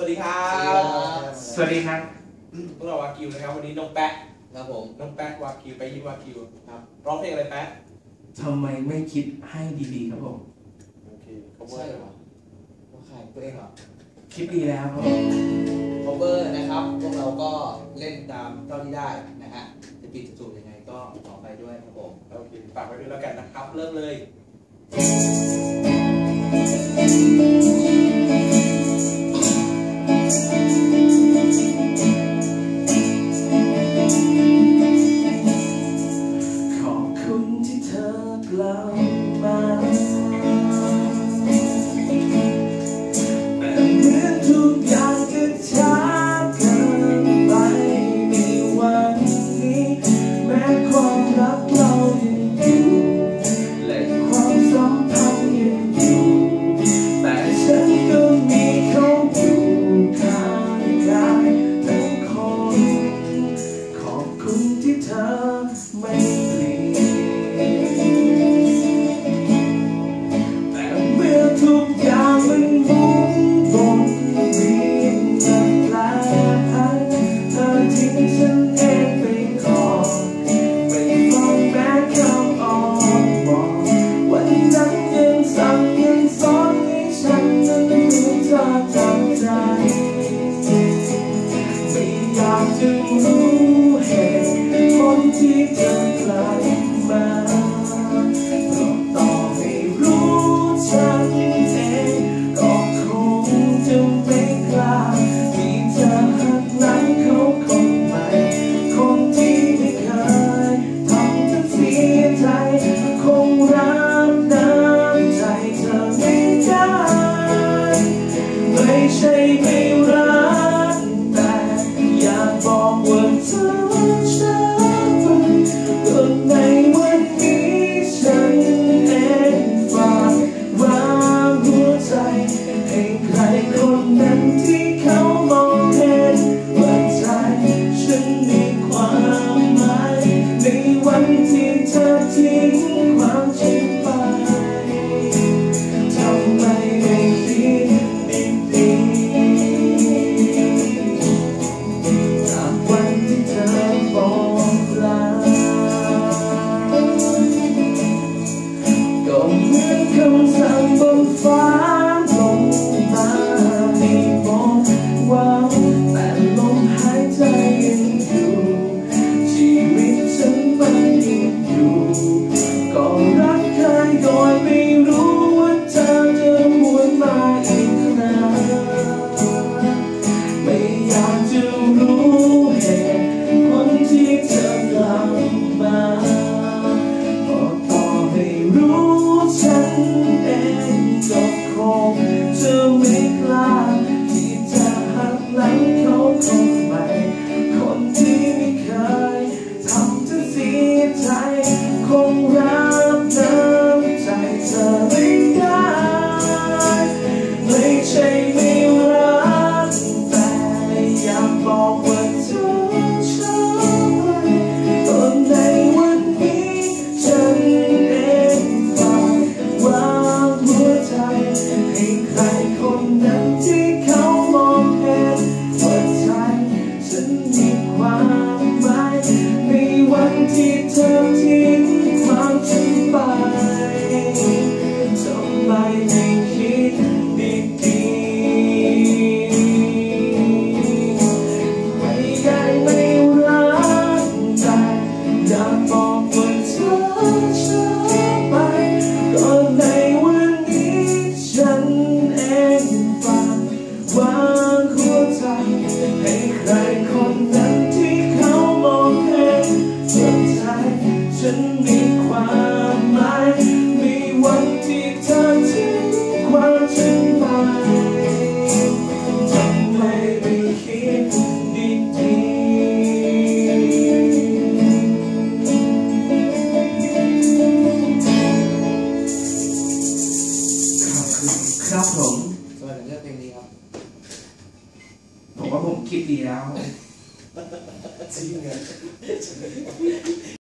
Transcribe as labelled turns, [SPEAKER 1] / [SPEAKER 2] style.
[SPEAKER 1] วัสดีครับ
[SPEAKER 2] สวัสดีครับ
[SPEAKER 1] พวกเราวากิวนะครับ วันนี้น้องแป๊ะ
[SPEAKER 3] ครับผม
[SPEAKER 1] น้องแป๊ะวากิวไปยิ้มวากิวครับ ร้องเพลงอะไรแป๊ะ
[SPEAKER 2] ทำไมไม่คิดให้ดีๆครับผม
[SPEAKER 1] โอเคเขาเบอ
[SPEAKER 3] ใช่เหรอว่าขายตัวเองเหรอ
[SPEAKER 2] คิดดีแล้วครับผม
[SPEAKER 3] cover นะครับ พวกเราก็เล่นตามเท่าที่ได้นะฮะ จะปิดจะจูบยังไงก็ขอไปด้วยครับผม
[SPEAKER 1] โอเคฝากไว้ด้วยแล้วกันนะครับ เริ่มเลย
[SPEAKER 2] Thank you. mình vẫn ให้ใครคนนั้นที่เขามองเห็นสนใจฉันมีความหมายมีวันที่เธอทิ้งความฉันไปทำไมไม่คิดดีๆขอบครับผม
[SPEAKER 3] สวับเลือกเพลงนี้
[SPEAKER 2] ผมคิดดีแล้ว
[SPEAKER 1] จริงเหรอ